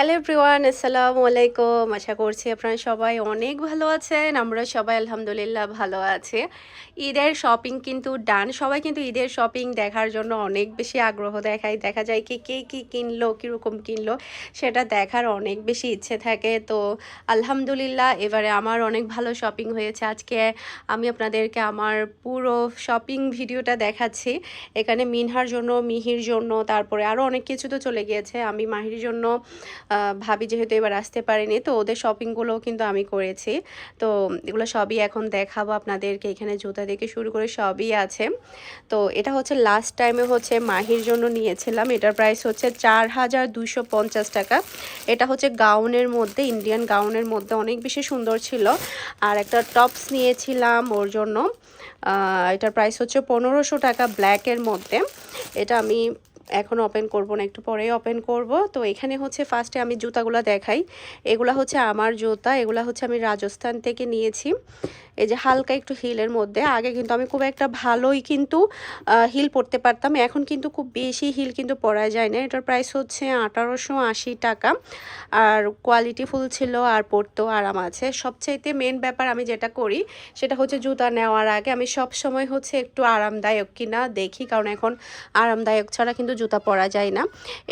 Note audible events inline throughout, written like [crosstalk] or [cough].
Hello everyone আসসালামু আলাইকুম আশা করছি আপনারা সবাই অনেক ভালো আছেন। আমরা সবাই আলহামদুলিল্লাহ ভালো আছি। ঈদের শপিং কিন্তু ডান সবাই কিন্তু ঈদের শপিং দেখার জন্য অনেক বেশি আগ্রহ দেখায়। দেখা যায় কি, কে কী কিনলো, কীরকম কিনলো, সেটা দেখার অনেক বেশি ইচ্ছে থাকে। তো আলহামদুলিল্লাহ, এবারে আমার অনেক ভালো শপিং হয়েছে। আজকে আমি আপনাদেরকে আমার পুরো শপিং ভিডিওটা দেখাচ্ছি। এখানে মিনহার জন্য, মিহির জন্য, তারপরে আরও অনেক কিছু তো চলে গিয়েছে। আমি মাহির জন্য ভাবি যেহেতু এবার আসতে পারেনি, তো ওদের শপিংগুলোও কিন্তু আমি করেছি। তো এগুলো সবই এখন দেখাবো আপনাদেরকে, এখানে জুতা থেকে শুরু করে সবই আছে। তো এটা হচ্ছে লাস্ট টাইমে হচ্ছে মাহির জন্য নিয়েছিলাম, এটার প্রাইস হচ্ছে চার হাজার দুশো পঞ্চাশ টাকা। এটা হচ্ছে গাউনের মধ্যে ইন্ডিয়ান গাউনের মধ্যে অনেক বেশি সুন্দর ছিল। আর একটা টপস নিয়েছিলাম ওর জন্য এটার প্রাইস হচ্ছে পনেরোশো টাকা ব্ল্যাকের মধ্যে। এটা আমি এখন ওপেন করব না, একটু পরেই ওপেন করব। তো এখানে হচ্ছে ফার্স্টে আমি জুতাগুলো দেখাই। এগুলা হচ্ছে আমার জুতা, এগুলা হচ্ছে আমি রাজস্থান থেকে নিয়েছি। এই যে হালকা একটু হিলের মধ্যে, আগে কিন্তু আমি খুব একটা ভালোই কিন্তু হিল পরতে পারতাম। এখন কিন্তু খুব বেশি হিল কিন্তু পরা যায় না। এটার প্রাইস হচ্ছে আঠারোশো আশি টাকা। আর কোয়ালিটি ফুল ছিল আর পরতেও আরাম আছে। সবচাইতে মেন ব্যাপার আমি যেটা করি, সেটা হচ্ছে জুতা নেওয়ার আগে আমি সব সময় হচ্ছে একটু আরামদায়ক কিনা দেখি, কারণ এখন আরামদায়ক ছাড়া কিন্তু জুতা পরা যায় না।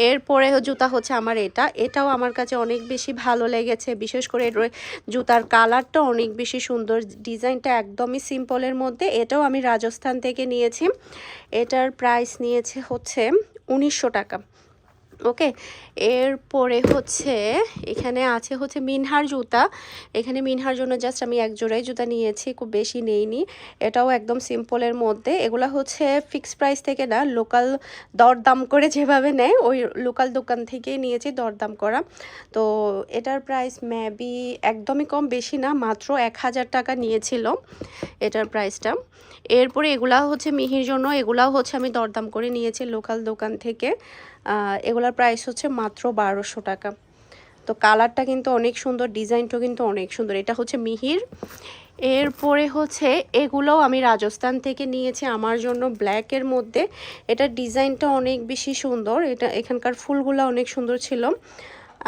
এরপরে জুতা হচ্ছে আমার এটা। এটাও আমার কাছে অনেক বেশি ভালো লেগেছে। বিশেষ করে জুতার কালারটা অনেক বেশি সুন্দর ডিজাইনটা একদমই সিম্পলের মধ্যে। এটাও আমি রাজস্থান থেকে নিয়েছি। এটার প্রাইস নিয়েছে হচ্ছে উনিশশো টাকা। ওকে? এরপরে হচ্ছে, এখানে আছে হচ্ছে মিনহার জুতা। এখানে মিনহার জন্য জাস্ট আমি এক জোড়াই জুতা নিয়েছি, খুব বেশি নেইনি। এটাও একদম সিম্পলের মধ্যে। এগুলা হচ্ছে ফিক্স প্রাইস থেকে না লোকাল দরদাম করে যেভাবে নেয়, ওই লোকাল দোকান থেকেই নিয়েছি, দরদাম করা। তো এটার প্রাইস ম্যাবি একদমই কম বেশি না, মাত্র এক হাজার টাকা নিয়েছিল এটার প্রাইসটা এরপরে এগুলা হচ্ছে মিহির জন্য, এগুলাও হচ্ছে আমি দরদাম করে নিয়েছি লোকাল দোকান থেকে। এগুলার প্রাইস হচ্ছে মাত্র বারোশো টাকা। তো কালারটা কিন্তু অনেক সুন্দর ডিজাইনটাও কিন্তু অনেক সুন্দর। এটা হচ্ছে মিহির। এরপরে হচ্ছে এগুলোও আমি রাজস্থান থেকে নিয়েছি আমার জন্য ব্ল্যাকের মধ্যে। এটার ডিজাইনটা অনেক বেশি সুন্দর। এটা এখানকার ফুলগুলো অনেক সুন্দর ছিল।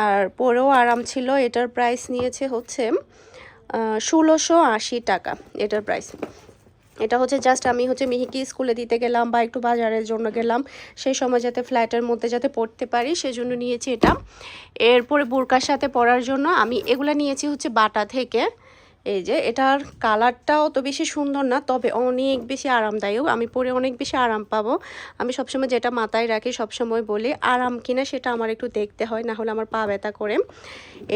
আর পরেও আরাম ছিল। এটার প্রাইস নিয়েছে হচ্ছে ষোলোশো আশি টাকা এটার প্রাইস এটা হচ্ছে জাস্ট আমি হচ্ছে মিহিকে স্কুলে দিতে গেলাম বা একটু বাজারের জন্য গেলাম, সেই সময় যাতে ফ্ল্যাটের মধ্যে যাতে পড়তে পারি সেজন্য নিয়েছি এটা। এরপরে বোরকার সাথে পরার জন্য আমি এগুলা নিয়েছি হচ্ছে বাটা থেকে। এই যে এটার কালারটাও তো বেশি সুন্দর না, তবে অনেক বেশি আরামদায়ক। আমি পরে অনেক বেশি আরাম পাবো। আমি সবসময় যেটা মাথায় রাখি, সবসময় বলি, আরাম কিনা সেটা আমার একটু দেখতে হয় না হলে আমার পা ব্যথা করে।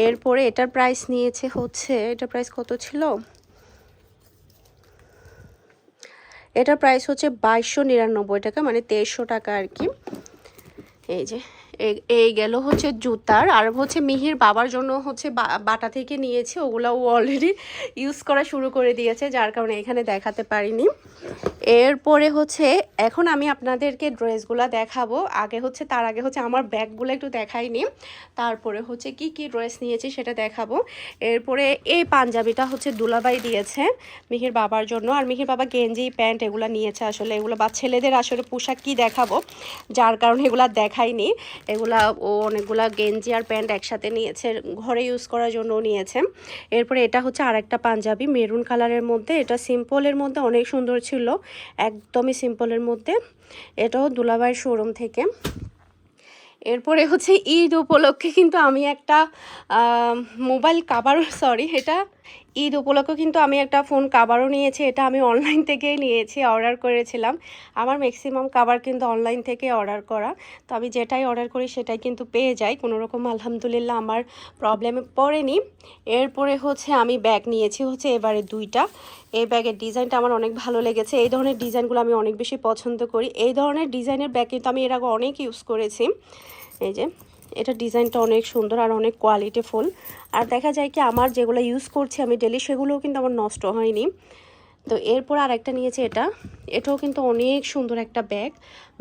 এরপরে এটার প্রাইস নিয়েছে হচ্ছে, এটার প্রাইস কত ছিল? এটার প্রাইস হচ্ছে বাইশশো নিরানব্বই টাকা মানে তেইশশো টাকা আর কি। এই যে এই- গেল হচ্ছে জুতার আর হচ্ছে মিহির বাবার জন্য হচ্ছে বাটা থেকে নিয়েছি, ওগুলো ও অলরেডি ইউজ করা শুরু করে দিয়েছে, যার কারণে এখানে দেখাতে পারিনি। এরপরে হচ্ছে, এখন আমি আপনাদেরকে ড্রেসগুলো দেখাবো। আগে হচ্ছে, তার আগে হচ্ছে আমার ব্যাগগুলো একটু দেখাইনি। তারপরে হচ্ছে কি কি ড্রেস নিয়েছি সেটা দেখাবো। এরপরে এই পাঞ্জাবিটা হচ্ছে দুলাবাই দিয়েছে মিহির বাবার জন্য। আর মিহির বাবা গেঞ্জি, প্যান্ট এগুলো নিয়েছে আসলে। এগুলো বা ছেলেদের আসলে পোশাক কি দেখাবো? যার কারণে এগুলো দেখাইনি। এগুলা ও অনেকগুলা গেঞ্জি আর প্যান্ট একসাথে নিয়েছে, ঘরে ইউজ করার জন্য নিয়েছে। এরপরে এটা হচ্ছে আরেকটা পাঞ্জাবি, মেরুন কালারের মধ্যে। এটা সিম্পলের মধ্যে অনেক সুন্দর ছিল, একদমই সিম্পলের মধ্যে। এটাও দুলাবাইয়ের শোরুম থেকে। এরপরে হচ্ছে ঈদ উপলক্ষে কিন্তু আমি একটা মোবাইল কাভার সরি এটা ঈদ উপলক্ষে কিন্তু আমি একটা ফোন কাবারও নিয়েছি, এটা আমি অনলাইন থেকেই নিয়েছি অর্ডার করেছিলাম। আমার ম্যাক্সিমাম কাভার কিন্তু অনলাইন থেকে অর্ডার করা। তো আমি যেটাই অর্ডার করি সেটাই কিন্তু পেয়ে যাই। কোনো রকম আলহামদুলিল্লাহ আমার প্রবলেমে পড়েনি। এরপরে হচ্ছে আমি ব্যাগ নিয়েছি হচ্ছে এবারে দুইটা। এই ব্যাগের ডিজাইনটা আমার অনেক ভালো লেগেছে। এই ধরনের ডিজাইনগুলো আমি অনেক বেশি পছন্দ করি। এই ধরনের ডিজাইনের ব্যাগ কিন্তু আমি এর আগে অনেক ইউজ করেছি। এই যে এটা ডিজাইনটা অনেক সুন্দর আর অনেক কোয়ালিটিফুল আর দেখা যায় কি, আমার যেগুলো ইউজ করছি আমি ডেলি সেগুলোও কিন্তু আমার নষ্ট হয়নি। তো এরপর আর একটা নিয়েছি এটা। এটাও কিন্তু অনেক সুন্দর একটা ব্যাগ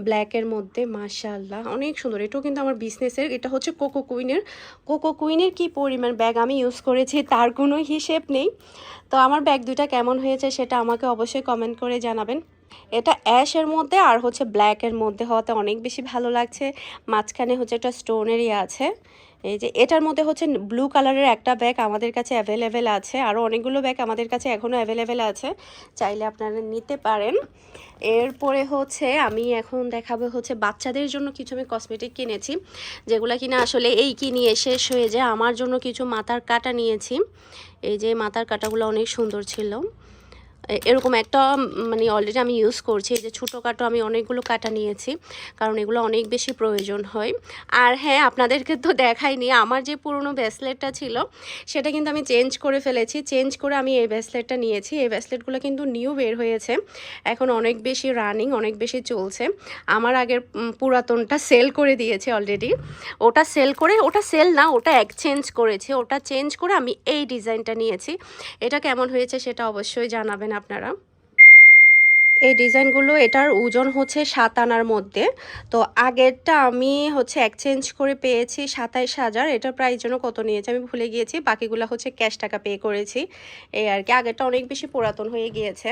ব্ল্যাকের মধ্যে মাশাল্লাহ অনেক সুন্দর। এটাও কিন্তু আমার বিজনেসের এটা হচ্ছে কোকো কুইনের কোকো কুইনের কি পরিমাণ ব্যাগ আমি ইউজ করেছি, তার কোনো হিসেব নেই। তো আমার ব্যাগ দুইটা কেমন হয়েছে সেটা আমাকে অবশ্যই কমেন্ট করে জানাবেন। এটা অ্যাশের মধ্যে আর হচ্ছে ব্ল্যাকের মধ্যে হওয়াতে অনেক বেশি ভালো লাগছে। মাঝখানে হচ্ছে একটা স্টোনেরই আছে। এই যে এটার মধ্যে হচ্ছে ব্লু কালারের একটা ব্যাগ আমাদের কাছে অ্যাভেলেবেল আছে। আরও অনেকগুলো ব্যাগ আমাদের কাছে এখনও অ্যাভেলেবেল আছে। চাইলে আপনারা নিতে পারেন। এরপরে হচ্ছে আমি এখন দেখাবো হচ্ছে বাচ্চাদের জন্য কিছু আমি কসমেটিক কিনেছি। যেগুলো কিনা আসলে এই কি নিয়ে শেষ হয়ে যায়, আমার জন্য কিছু মাথার কাটা নিয়েছি। এই যে মাথার কাটাগুলো অনেক সুন্দর ছিল। এরকম একটা মানে অলরেডি আমি ইউজ করছি যে ছোটোখাটো আমি অনেকগুলো কাটা নিয়েছি, কারণ এগুলো অনেক বেশি প্রয়োজন হয়। আর হ্যাঁ আপনাদেরকে তো দেখাইনি, আমার যে পুরনো ব্রেসলেটটা ছিল, সেটা কিন্তু আমি চেঞ্জ করে ফেলেছি। চেঞ্জ করে আমি এই ব্রেসলেটটা নিয়েছি, এই ব্রেসলেটগুলো কিন্তু নিউ বের হয়েছে। এখন অনেক বেশি রানিং অনেক বেশি চলছে। আমার আগের পুরাতনটা সেল করে দিয়েছে অলরেডি ওটা সেল করে, ওটা সেল না, ওটা এক্সচেঞ্জ করেছে। ওটা চেঞ্জ করে আমি এই ডিজাইনটা নিয়েছি। এটা কেমন হয়েছে সেটা অবশ্যই জানাবেন আপনারা। এই ডিজাইনগুলো, এটার ওজন হচ্ছে সাত আনার মধ্যে। তো আগেরটা আমি হচ্ছে এক্সচেঞ্জ করে পেয়েছি সাতাইশ হাজার। এটার প্রাইস জন্য কত নিয়েছে আমি ভুলে গিয়েছি। বাকিগুলো হচ্ছে ক্যাশ টাকা পে করেছি। এই আর কি। আগেরটা অনেক বেশি পুরাতন হয়ে গিয়েছে।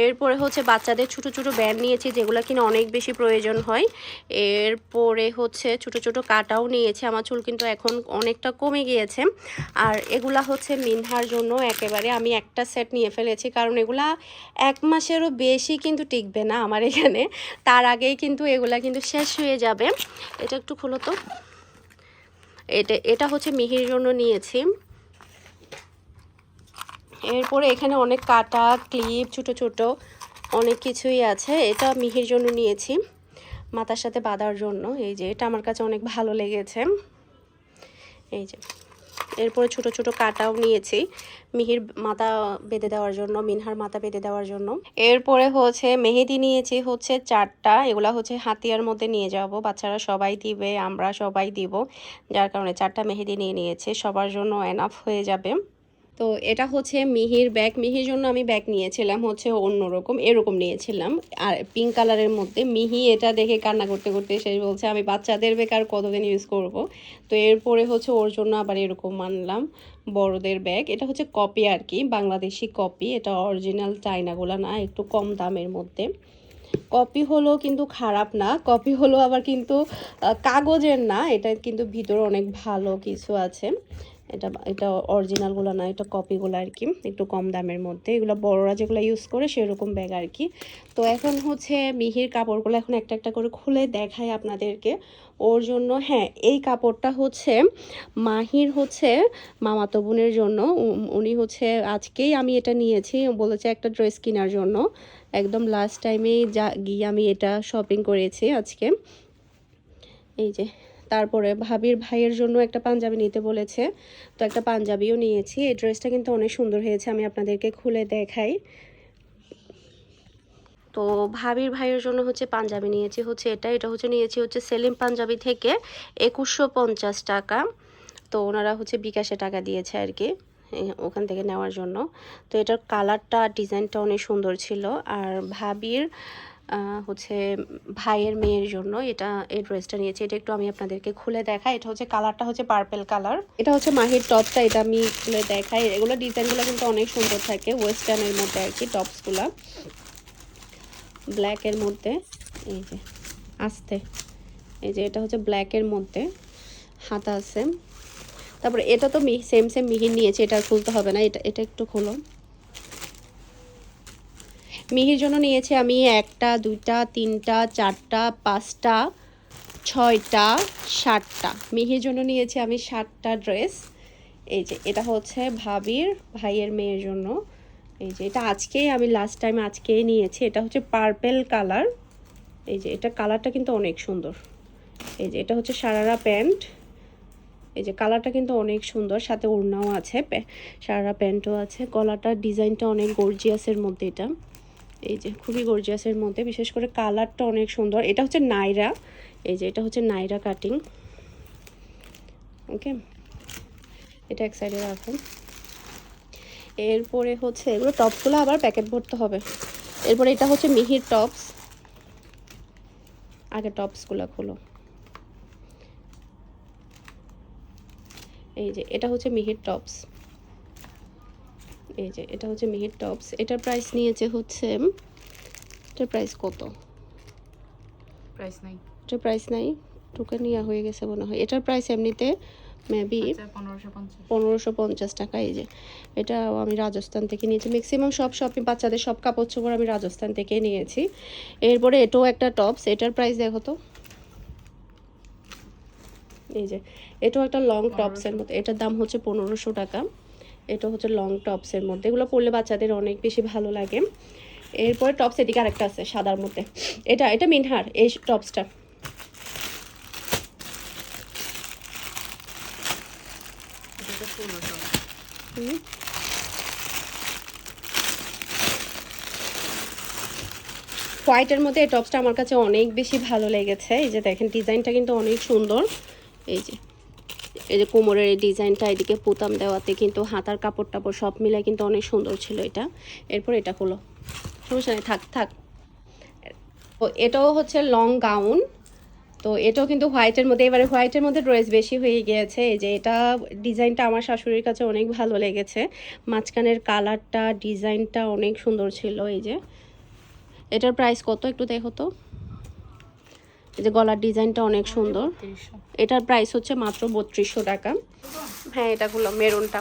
এরপরে হচ্ছে বাচ্চাদের ছোট ছোট ব্যান্ড নিয়েছি, যেগুলো কিনা অনেক বেশি প্রয়োজন হয়। এরপরে হচ্ছে ছোট ছোট কাটাও নিয়েছি। আমার চুল কিন্তু এখন অনেকটা কমে গিয়েছে। আর এগুলা হচ্ছে মিনহার জন্য একেবারে আমি একটা সেট নিয়ে ফেলেছি। কারণ এগুলা এক মাসেরও বেশি কিন্তু টিকবে না আমার এখানে। তার আগেই কিন্তু এগুলা কিন্তু শেষ হয়ে যাবে। এটা একটু খুলো তো। এটা এটা হচ্ছে মিহির জন্য নিয়েছি। এরপরে এখানে অনেক কাটা, ক্লিপ, ছোট ছোট অনেক কিছুই আছে। এটা মিহির জন্য নিয়েছি মাথার সাথে বাঁধার জন্য। এই যে, এটা আমার কাছে অনেক ভালো লেগেছে। এই যে। এরপরে ছোট ছোট কাটাও নিয়েছি। মিহির মাথা বেঁধে দেওয়ার জন্য, মিনহার মাথা বেঁধে দেওয়ার জন্য। এরপরে হচ্ছে মেহেদি নিয়েছি হচ্ছে চারটা, এগুলা হচ্ছে হাতিয়ার মধ্যে নিয়ে যাব। বাচ্চারা সবাই দিবে, আমরা সবাই দিব। যার কারণে চারটা মেহেদি নিয়ে নিয়েছে, সবার জন্য এনাফ হয়ে যাবে। তো এটা হচ্ছে মিহির ব্যাগ। মিহির জন্য আমি ব্যাগ নিয়েছিলাম হচ্ছে অন্যরকম, এরকম নিয়েছিলাম। আর পিঙ্ক কালারের মধ্যে মিহি এটা দেখে কান্না করতে করতে সে বলছে, আমি বাচ্চাদের ব্যাগ আর কতদিন ইউজ করব? তো এরপরে হচ্ছে ওর জন্য আবার এরকম মানলাম বড়দের ব্যাগ। এটা হচ্ছে কপি আর কি, বাংলাদেশি কপি এটা অরিজিনাল চাইনাগুলো না, একটু কম দামের মধ্যে। কপি হলো কিন্তু খারাপ না কপি হলো আবার কিন্তু কাগজের না। এটা কিন্তু ভিতরে অনেক ভালো কিছু আছে। এটা এটা অরিজিনালগুলো না, এটা কপিগুলো আর কি, একটু কম দামের মধ্যে। এগুলো বড়রা যেগুলো ইউজ করে সেরকম ব্যাগ আর কি। তো এখন হচ্ছে মিহির কাপড়গুলো এখন একটা একটা করে খুলে দেখাই আপনাদেরকে। ওর জন্য হ্যাঁ এই কাপড়টা হচ্ছে মাহির হচ্ছে মামাতো বোনের জন্য। উনি হচ্ছে আজকেই আমি এটা নিয়েছি, বলেছে একটা ড্রেস কেনার জন্য। একদম লাস্ট টাইমেই যা গিয়ে আমি এটা শপিং করেছি আজকে। এই যে তারপরে ভাবির ভাইয়ের জন্য একটা পাঞ্জাবি নিতে বলেছে। তো একটা পাঞ্জাবিও নিয়েছি। এই ড্রেসটা কিন্তু অনেক সুন্দর হয়েছে, আমি আপনাদেরকে খুলে দেখাই। তো ভাবির ভাইয়ের জন্য হচ্ছে পাঞ্জাবি নিয়েছি, হচ্ছে এটা এটা হচ্ছে নিয়েছি হচ্ছে সেলিম পাঞ্জাবি থেকে একুশশো পঞ্চাশ টাকা। তো ওনারা হচ্ছে বিকাশে টাকা দিয়েছে আর কি ওখান থেকে নেওয়ার জন্য। তো এটার কালারটা, ডিজাইনটা অনেক সুন্দর ছিল। আর ভাবির হচ্ছে ভাইয়ের মেয়ের জন্য এটা এই ড্রেসটা নিয়েছি। এটা একটু আমি আপনাদেরকে খুলে দেখাই। এটা হচ্ছে কালারটা হচ্ছে পার্পেল কালার এটা হচ্ছে মাহির টপটা এটা আমি খুলে দেখাই। এগুলো ডিজাইনগুলো কিন্তু অনেক সুন্দর থাকে ওয়েস্টার্নের মধ্যে আর কি টপসগুলো ব্ল্যাকের মধ্যে, এই যে, আস্তে। এই যে, এটা হচ্ছে ব্ল্যাকের মধ্যে, হাতা আছে। তারপরে এটা তো সেম সেম মিহির নিয়েছে, এটা খুলতে হবে না, এটা এটা একটু খোলো। মিহির জন্য নিয়েছি, আমি একটা, দুইটা, তিনটা, চারটা, পাঁচটা, ছয়টা, সাতটা। মিহির জন্য নিয়েছি, আমি সাতটা ড্রেস। এই যে, এটা হচ্ছে ভাবির ভাইয়ের মেয়ের জন্য। এই যে, এটা আজকেই, আমি লাস্ট টাইম আজকেই নিয়েছি। এটা হচ্ছে পার্পেল কালার এই যে, এটা কালারটা কিন্তু অনেক সুন্দর। এই যে, এটা হচ্ছে সারারা প্যান্ট। এই যে কালারটা কিন্তু অনেক সুন্দর। সাথে ওড়নাও আছে সারারা প্যান্টও আছে। গলাটার ডিজাইনটা অনেক গর্জিয়াসের মধ্যে এটা। এই যে খুবই গর্জিয়াসের মধ্যে, বিশেষ করে কালারটা অনেক সুন্দর। এটা হচ্ছে নাইরা। এই যে এটা হচ্ছে নাইরা কাটিং ওকে এটা এক সাইডে রাখুন। এরপরে হচ্ছে এগুলো টপসগুলো আবার প্যাকেট ভরতে হবে। এরপরে এটা হচ্ছে মিহির টপস আগে টপসগুলো খোলো। এই যে এটা হচ্ছে মিহির টপস এই যে এটা হচ্ছে মিহির টপস। এটার প্রাইস নিয়েছে হচ্ছে এটার প্রাইস কত? প্রাইস নাই। এটার প্রাইস নাই? টোকেন নেওয়া হয়ে গেছে মনে হয়। এটার প্রাইস এমনিতে মেবি আচ্ছা পনেরোশো পঞ্চাশ। টাকা এই যে। এটা আমি রাজস্থান থেকে নিয়েছি। ম্যাক্সিমাম সব শপিং বাচ্চাদের সব কাপড় চোপড় আমি রাজস্থান থেকে নিয়েছি। এরপরে এটাও একটা টপস এটার প্রাইস দেখো তো। এই যে এটাও একটা লং টপসের মধ্যে এটার দাম হচ্ছে পনেরোশো টাকা। এটা হচ্ছে লং টপসের মধ্যে। এগুলো পরলে বাচ্চাদের অনেক বেশি ভালো লাগে। এরপরে টপস এদিকে আরেকটা আছে, সাদার মধ্যে। এটা এটা মিনহার, এই টপসটা। হোয়াইটের মধ্যে এই টপসটা আমার কাছে অনেক বেশি ভালো লেগেছে। এই যে দেখেন ডিজাইনটা কিন্তু অনেক সুন্দর। এই যে। এই যে কোমরের এই ডিজাইনটা, এদিকে পুতাম দেওয়াতে কিন্তু হাতার কাপড় টাপড় সব মিলে কিন্তু অনেক সুন্দর ছিল এটা। এরপর এটা হলো। সমস্যা নেই, থাক থাক। তো এটাও হচ্ছে লং গাউন তো এটাও কিন্তু হোয়াইটের মধ্যে, এবারে হোয়াইটের মধ্যে ড্রেস বেশি হয়ে গিয়েছে। এই যে এটা ডিজাইনটা আমার শাশুড়ির কাছে অনেক ভালো লেগেছে। মাঝখানের কালারটা ডিজাইনটা অনেক সুন্দর ছিল, এই যে। এটার প্রাইস কত একটু দেখো তো? এই যে গলার ডিজাইনটা অনেক সুন্দর। এটার প্রাইস হচ্ছে মাত্র বত্রিশশো টাকা। হ্যাঁ এটাগুলো মেরুনটা।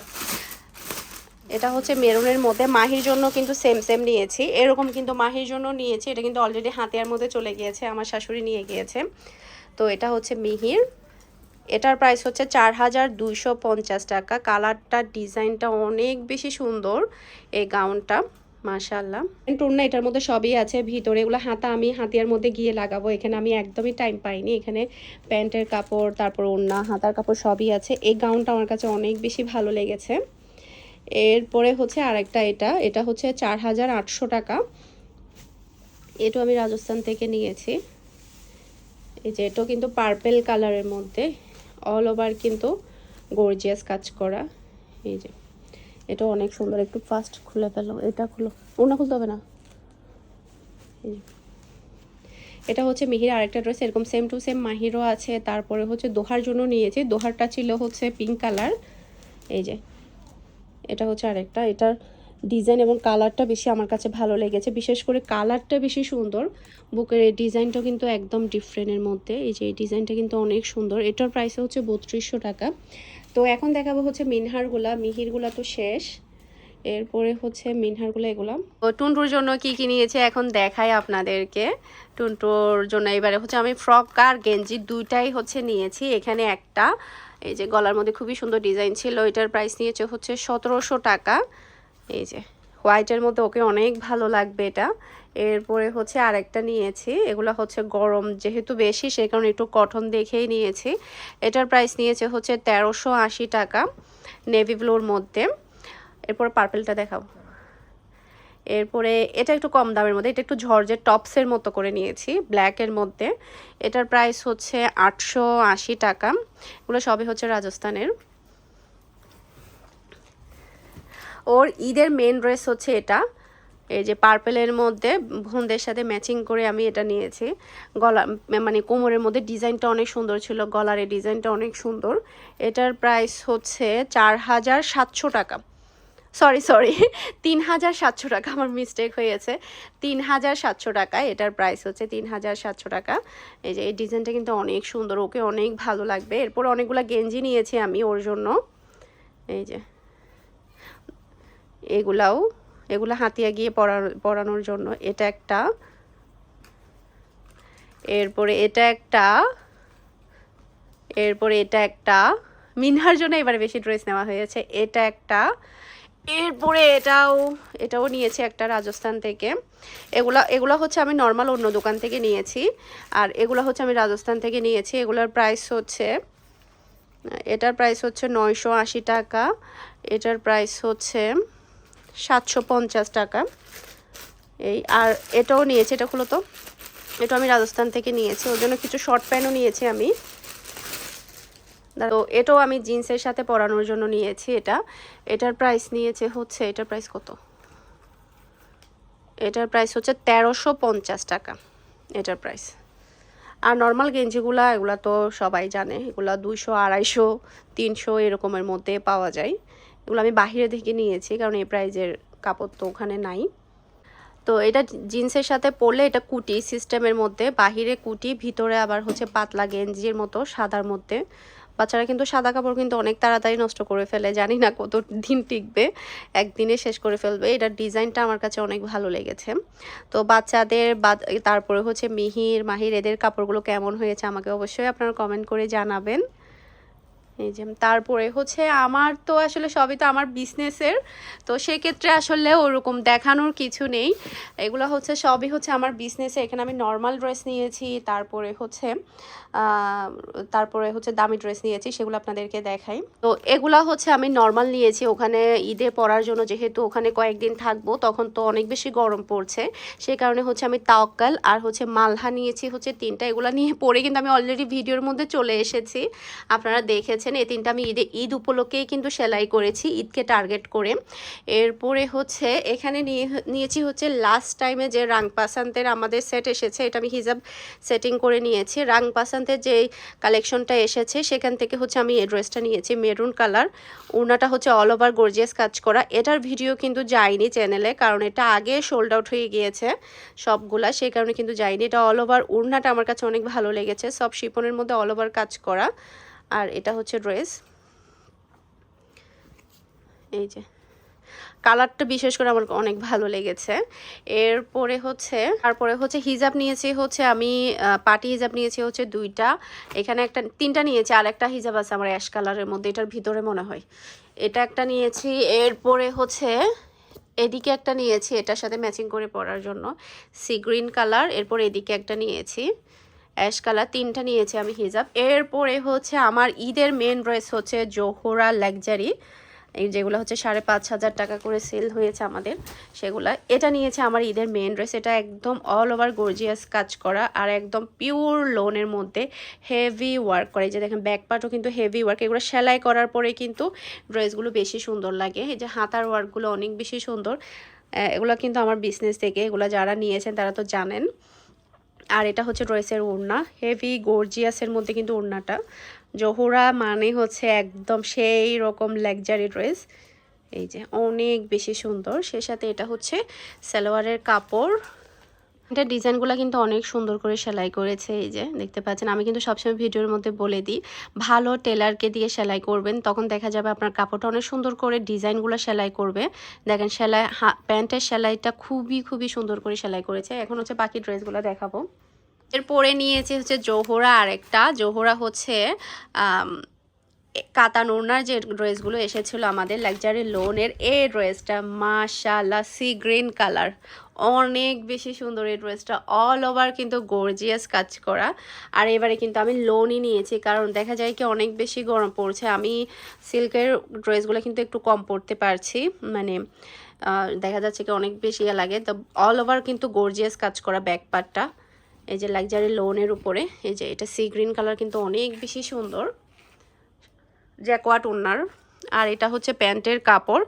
এটা হচ্ছে মেরুনের মধ্যে। মাহির জন্য কিন্তু সেম সেম নিয়েছি। এরকম কিন্তু মাহির জন্য নিয়েছি। এটা কিন্তু অলরেডি হাতিয়ার মধ্যে চলে গিয়েছে। আমার শাশুড়ি নিয়ে গিয়েছে। তো এটা হচ্ছে মিহির। এটার প্রাইস হচ্ছে চার হাজার দুইশো পঞ্চাশ টাকা। কালারটা ডিজাইনটা অনেক বেশি সুন্দর। এই গাউনটা মাশাল্লাহ টুর্না এটার মধ্যে সবই আছে, ভিতরে এগুলো হাতা আমি হাতিয়ার মধ্যে গিয়ে লাগাবো, এখানে আমি একদমই টাইম পাইনি, এখানে প্যান্টের কাপড়, তারপর ওড়না, হাতার কাপড় সবই আছে, এই গাউনটা আমার কাছে অনেক বেশি ভালো লেগেছে। এরপরে হচ্ছে আরেকটা এটা এটা হচ্ছে চার হাজার আটশো টাকা। এটাও আমি রাজস্থান থেকে নিয়েছি। এই যে এটাও কিন্তু পার্পেল কালারের মধ্যে অল ওভার কিন্তু গর্জিয়াস কাজ করা। এই যে। এটা অনেক সুন্দর, একটু ফাস্ট খুলে ফেলো, এটা খুলো ওনা খুলতে হবে না। এটা হচ্ছে মিহির আরেকটা ড্রেস এরকম সেম টু সেম মাহিরও আছে, তারপরে হচ্ছে দোহার জন্য নিয়েছি, দোহারটা ছিল হচ্ছে পিঙ্ক কালার এই যে এটা হচ্ছে আরেকটা, এটার ডিজাইন এবং কালারটা বেশি আমার কাছে ভালো লেগেছে। বিশেষ করে কালারটা বেশি সুন্দর। বুকের এই ডিজাইনটা কিন্তু একদম ডিফারেন্টের মধ্যে। এই যে এই ডিজাইনটা কিন্তু অনেক সুন্দর। এটার প্রাইস হচ্ছে বত্রিশশো টাকা। তো এখন দেখাবো হচ্ছে মিনহারগুলা। মিহিরগুলা তো শেষ। এরপরে হচ্ছে মিনহারগুলো এগুলো। টুনটুর জন্য কি কি নিয়েছে এখন দেখাই আপনাদেরকে। টুনটুর জন্য এবারে হচ্ছে আমি ফ্রক আর গেঞ্জি দুইটাই হচ্ছে নিয়েছি। এখানে একটা। এই যে গলার মধ্যে খুবই সুন্দর ডিজাইন ছিল। এটার প্রাইস নিয়েছে হচ্ছে সতেরোশো টাকা। এই যে, হোয়াইটের মধ্যে ওকে অনেক ভালো লাগবে এটা। এরপরে হচ্ছে আরেকটা নিয়েছি, এগুলো হচ্ছে গরম, যেহেতু বেশি সেই কারণে একটু কটন দেখেই নিয়েছি। এটার প্রাইস নিয়েছে হচ্ছে তেরোশো আশি টাকা নেভি ব্লুর মধ্যে। এরপর পার্পেলটা দেখাও। এরপরে এটা একটু কম দামের মধ্যে, এটা একটু ঝর্জের টপসের মতো করে নিয়েছি ব্ল্যাকের মধ্যে। এটার প্রাইস হচ্ছে আটশো আশি টাকা। এগুলো সবই হচ্ছে রাজস্থানের। ওর ঈদের মেন ড্রেস হচ্ছে এটা। এই যে পার্পেলের মধ্যে ভুনদের সাথে ম্যাচিং করে আমি এটা নিয়েছি। গলা মানে কোমরের মধ্যে ডিজাইনটা অনেক সুন্দর ছিল, গলার এই ডিজাইনটা অনেক সুন্দর। এটার প্রাইস হচ্ছে চার হাজার সাতশো টাকা। সরি সরি [laughs] তিন হাজার সাতশো টাকা, আমার মিস্টেক হয়েছে। তিন হাজার সাতশো টাকা, এটার প্রাইস হচ্ছে তিন হাজার সাতশো টাকা। এই যে, এই ডিজাইনটা কিন্তু অনেক সুন্দর, ওকে অনেক ভালো লাগবে। এরপর অনেকগুলো গেঞ্জি নিয়েছি আমি ওর জন্য। এই যে এগুলাও, এগুলো হাতিয়া গিয়ে পরা পরানোর জন্য। এটা একটা। এরপরে এটা একটা। এরপরে এটা একটা। মিনহার জন্য এবারে বেশি ড্রেস নেওয়া হয়েছে। এটা একটা। এরপরে এটাও এটাও নিয়েছি একটা রাজস্থান থেকে। এগুলা, এগুলো হচ্ছে আমি নর্মাল অন্য দোকান থেকে নিয়েছি। আর এগুলো হচ্ছে আমি রাজস্থান থেকে নিয়েছি। এগুলোর প্রাইস হচ্ছে, এটার প্রাইস হচ্ছে নয়শো আশি টাকা। এটার প্রাইস হচ্ছে সাতশো পঞ্চাশ টাকা। এই, আর এটাও নিয়েছি, এটা খুলো তো। এটা আমি রাজস্থান থেকে নিয়েছি, ওর জন্য কিছু শর্ট প্যান্টও নিয়েছি আমি। তো এটাও আমি জিন্সের সাথে পরানোর জন্য নিয়েছি এটা। এটার প্রাইস নিয়েছে হচ্ছে, এটার প্রাইস কত? এটার প্রাইস হচ্ছে তেরোশো পঞ্চাশ টাকা, এটার প্রাইস আর নর্মাল গেঞ্জিগুলা, এগুলা তো সবাই জানে, এগুলা দুইশো, আড়াইশো, তিনশো এরকমের মধ্যে পাওয়া যায়। এগুলো আমি বাহিরে থেকে নিয়েছি, কারণ এই প্রাইজের কাপড় তো ওখানে নাই। তো এটা জিন্সের সাথে পরলে এটা কুটি সিস্টেমের মধ্যে, বাহিরে কুটি, ভিতরে আবার হচ্ছে পাতলা গেঞ্জির মতো সাদার মধ্যে। বাচ্চারা কিন্তু সাদা কাপড় কিন্তু অনেক তাড়াতাড়ি নষ্ট করে ফেলে, জানি না কত দিন টিকবে, একদিনে শেষ করে ফেলবে। এটার ডিজাইনটা আমার কাছে অনেক ভালো লেগেছে। তো বাচ্চাদের বা, তারপরে হচ্ছে মিহির, মাহির, এদের কাপড়গুলো কেমন হয়েছে আমাকে অবশ্যই আপনারা কমেন্ট করে জানাবেন। এই যে, তারপরে হচ্ছে আমার তো আসলে সবই তো আমার বিজনেসের তো সেক্ষেত্রে আসলে ওরকম দেখানোর কিছু নেই। এগুলো হচ্ছে, সবই হচ্ছে আমার বিজনেসে এখানে আমি নর্মাল ড্রেস নিয়েছি, তারপরে হচ্ছে তারপরে হচ্ছে দামি ড্রেস নিয়েছি, সেগুলো আপনাদেরকে দেখাই। তো এগুলো হচ্ছে আমি নর্মাল নিয়েছি। ওখানে ঈদে পরার জন্য যেহেতু ওখানে কয়েকদিন থাকব, তখন তো অনেক বেশি গরম পড়ছে। সেই কারণে হচ্ছে আমি তাওকাল আর হচ্ছে মালহা নিয়েছি হচ্ছে তিনটা। এগুলো নিয়ে পরে কিন্তু আমি অলরেডি ভিডিওর মধ্যে চলে এসেছি। আপনারা দেখেছেন। এই তিনটা আমি ঈদে, ঈদ উপলক্ষেই কিন্তু সেলাই করেছি, ঈদকে টার্গেট করে। এরপরে হচ্ছে, এখানে নিয়ে, নিয়েছি হচ্ছে লাস্ট টাইমে যে রাং পাসান্তের আমাদের সেট এসেছে, এটা আমি হিজাব সেটিং করে নিয়েছি। রাং পাসান্তের যে কালেকশনটা এসেছে, সেখান থেকে হচ্ছে আমি এই ড্রেসটা নিয়েছি মেরুন কালার ওড়নাটা হচ্ছে অল ওভার গর্জিয়াস কাজ করা। এটার ভিডিও কিন্তু যায়নি চ্যানেলে কারণ এটা আগে সোল্ড আউট হয়ে গিয়েছে সবগুলা, সেই কারণে কিন্তু যায়নি। এটা অল ওভার ওড়নাটা আমার কাছে অনেক ভালো লেগেছে, সব শিপনের মধ্যে অল ওভার কাজ করা। আর এটা হচ্ছে ড্রেস। এই যে। কালারটা বিশেষ করে আমার অনেক ভালো লেগেছে। এরপরে হচ্ছে, তারপরে হচ্ছে হিজাব নিয়েছি হচ্ছে আমি পাটি হিজাব নিয়েছি হচ্ছে দুইটা। এখানে একটা, তিনটা নিয়েছি, আর একটা হিজাব আছে আমার অ্যাশ কালারের মধ্যে, এটার ভিতরে মনে হয়। এটা একটা নিয়েছি, এরপরে হচ্ছে এদিকে একটা নিয়েছি, এটার সাথে ম্যাচিং করে পরার জন্য। সি গ্রিন কালার, এরপর এদিকে একটা নিয়েছি। অ্যাশ কালার তিনটা নিয়েছি আমি, হিজাব। এরপরে হচ্ছে আমার ঈদের মেন ড্রেস হচ্ছে জোহরা লাক্সারি এই যেগুলো হচ্ছে সাড়ে পাঁচ হাজার টাকা করে সেল হয়েছে আমাদের, সেগুলা। এটা নিয়েছে আমার ঈদের মেন ড্রেস এটা একদম অল ওভার গর্জিয়াস কাজ করা আর একদম পিওর লোনের মধ্যে হেভি ওয়ার্ক করে। যে দেখেন ব্যাক পার্টও কিন্তু হেভি ওয়ার্ক এগুলো সেলাই করার পরে কিন্তু ড্রেসগুলো বেশি সুন্দর লাগে। এই যে হাতার ওয়ার্কগুলো অনেক বেশি সুন্দর। এগুলো কিন্তু আমার বিজনেস থেকে, এগুলো যারা নিয়েছেন তারা তো জানেন। আর এটা হচ্ছে ড্রেসের ওড়না। হেভি গর্জিয়াসের মধ্যে কিন্তু ওড়নাটা। জহুরা মানে হচ্ছে একদম সেই রকম লাক্সারি ড্রেস এই যে, অনেক বেশি সুন্দর। সে সাথে এটা হচ্ছে সালোয়ারের কাপড়। এটা ডিজাইনগুলো কিন্তু অনেক সুন্দর করে সেলাই করেছে, এই যে দেখতে পাচ্ছেন। আমি কিন্তু সবসময় ভিডিওর মধ্যে বলে দিই, ভালো টেলারকে দিয়ে সেলাই করবেন, তখন দেখা যাবে আপনার কাপড়টা অনেক সুন্দর করে ডিজাইনগুলো সেলাই করবে। দেখেন সেলাই প্যান্টের সেলাইটা খুবই খুবই সুন্দর করে সেলাই করেছে। এখন হচ্ছে বাকি ড্রেসগুলো দেখাবো। এরপরে নিয়েছে হচ্ছে জোহরা আরেকটা। জোহরা হচ্ছে কাতান ওড়নার যে ড্রেসগুলো এসেছিল আমাদের, লাক্সারি লোনের। এই ড্রেসটা মাশাল্লাহ সি গ্রিন কালার। অনেক বেশি সুন্দর এই ড্রেসটা অল ওভার কিন্তু গর্জিয়াস কাজ করা। আর এবারে কিন্তু আমি লোনই নিয়েছি, কারণ দেখা যায় কি অনেক বেশি গরম পড়ছে। আমি সিল্কের ড্রেসগুলো কিন্তু একটু কম পরতে পারছি মানে দেখা যাচ্ছে কি অনেক বেশি ইয়ে লাগে। তো অল ওভার কিন্তু গর্জিয়াস কাজ করা ব্যাক পার্টটা এই যে লাক্সারি লোনের উপরে, এই যে এটা সি গ্রিন কালার কিন্তু অনেক বেশি সুন্দর। জ্যাকওয়াট ওনার আর এটা হচ্ছে প্যান্টের কাপড়।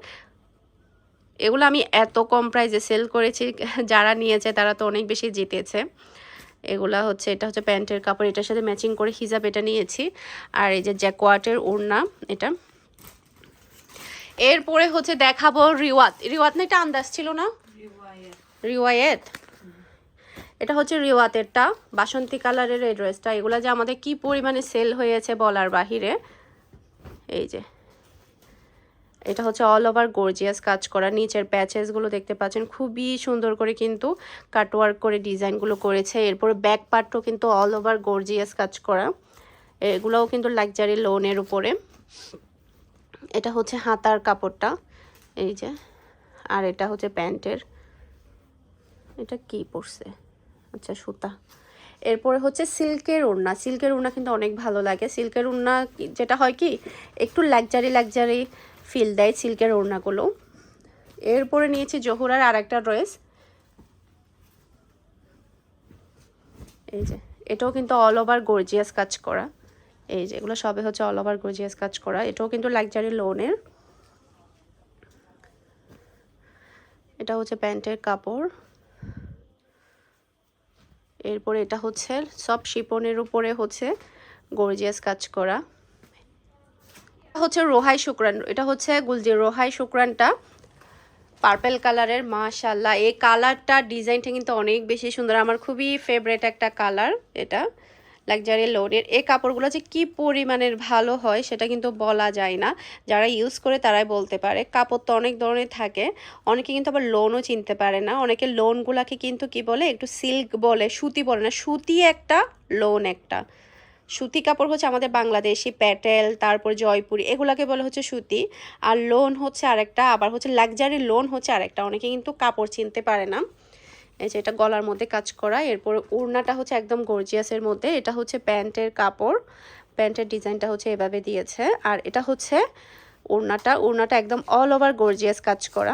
এগুলো আমি এত কম প্রাইসে সেল করেছি, যারা নিয়েছে তারা তো অনেক বেশি জিতেছে। এগুলা হচ্ছে, এটা হচ্ছে প্যান্টের কাপড়, এটার সাথে ম্যাচিং করে হিজাব এটা নিয়েছি। আর এই যে জ্যাকোয়াটের ওড়না, এটা। এরপরে হচ্ছে দেখাবো রিওয়াত। রিওয়াত না এটা আন্দাজ ছিল না? রিওয়ায়েত। এটা হচ্ছে রিওয়াতেরটা, বাসন্তী কালারের এই ড্রেসটা এগুলা যে আমাদের কি পরিমাণে সেল হয়েছে বলার বাহিরে। এই যে। এটা হচ্ছে অল ওভার গর্জিয়াস কাজ করা। নিচের প্যাচেসগুলো দেখতে পাচ্ছেন, খুবই সুন্দর করে কিন্তু কাটওয়ার্ক করে ডিজাইনগুলো করেছে। এরপরে ব্যাক পার্টও কিন্তু অল ওভার গর্জিয়াস কাজ করা। এগুলোও কিন্তু লাক্সারি লোনের উপরে। এটা হচ্ছে হাতার কাপড়টা, এই যে। আর এটা হচ্ছে প্যান্টের। এটা কি পড়ছে আচ্ছা সুতা। এরপরে হচ্ছে সিল্কের ওড়না। সিল্কের ওড়না কিন্তু অনেক ভালো লাগে। সিল্কের কি- যেটা হয় কি, একটু লাক্সারি লাক্সারি ফিল দেয় সিল্কের ওড়নাগুলো। এরপরে নিয়েছি জহুরার আর একটা ড্রেস। এই যে, এটাও কিন্তু অল ওভার গর্জিয়াস কাজ করা। এই যে, এগুলো সবে হচ্ছে অল ওভার গর্জিয়াস কাজ করা। এটাও কিন্তু লাক্সারি লোনের এটা হচ্ছে প্যান্টের কাপড়। এরপরে এটা হচ্ছে সব শিপনের উপরে হচ্ছে গর্জিয়াস কাজ করা। হচ্ছে রোহাই শুক্রান এটা হচ্ছে গুলজি রোহাই শুক্রানটা পার্পেল কালারের মাশাল্লাহ এই কালারটা ডিজাইনটা কিন্তু অনেক বেশি সুন্দর। আমার খুবই ফেভারেট একটা কালার এটা লাক্সারি লোনের এই কাপড়গুলো যে কি পরিমাণের ভালো হয় সেটা কিন্তু বলা যায় না। যারা ইউজ করে তারাই বলতে পারে। কাপড় তো অনেক ধরনের থাকে। অনেকে কিন্তু আবার লোনও চিনতে পারে না। অনেকে লোনগুলাকে কিন্তু কি বলে, একটু সিল্ক বলে, সুতি বলে না। সুতি একটা লোন একটা। সুতি কাপড় হচ্ছে আমাদের বাংলাদেশি প্যাটেল, তারপর জয়পুরি, এগুলাকে বলে হচ্ছে সুতি। আর লোন হচ্ছে আরেকটা, আবার হচ্ছে লাক্সারি লোন হচ্ছে আরেকটা, অনেকে কিন্তু কাপড় চিনতে পারে না। এই যে এটা গলার মধ্যে কাজ করা, এরপর ওড়নাটা হচ্ছে একদম গর্জিয়াসের মধ্যে, এটা হচ্ছে প্যান্টের কাপড়। প্যান্টের ডিজাইনটা হচ্ছে এভাবে দিয়েছে, আর এটা হচ্ছে ওড়নাটা ওড়নাটা একদম অল ওভার গর্জিয়াস কাজ করা।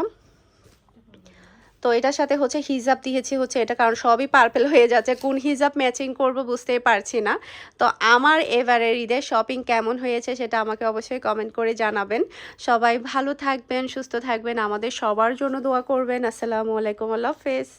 তো এটার সাথে হচ্ছে হিজাব দিয়েছি হচ্ছে এটা, কারণ সবই পার্পেল হয়ে যাচ্ছে। কোন হিজাব ম্যাচিং করব বুঝতেই পারছি না। তো আমার এবারের ঈদের শপিং কেমন হয়েছে সেটা আমাকে অবশ্যই কমেন্ট করে জানাবেন। সবাই ভালো থাকবেন, সুস্থ থাকবেন। আমাদের সবার জন্য দোয়া করবেন। আসসালামু আলাইকুম, আল্লাহ হাফেজ।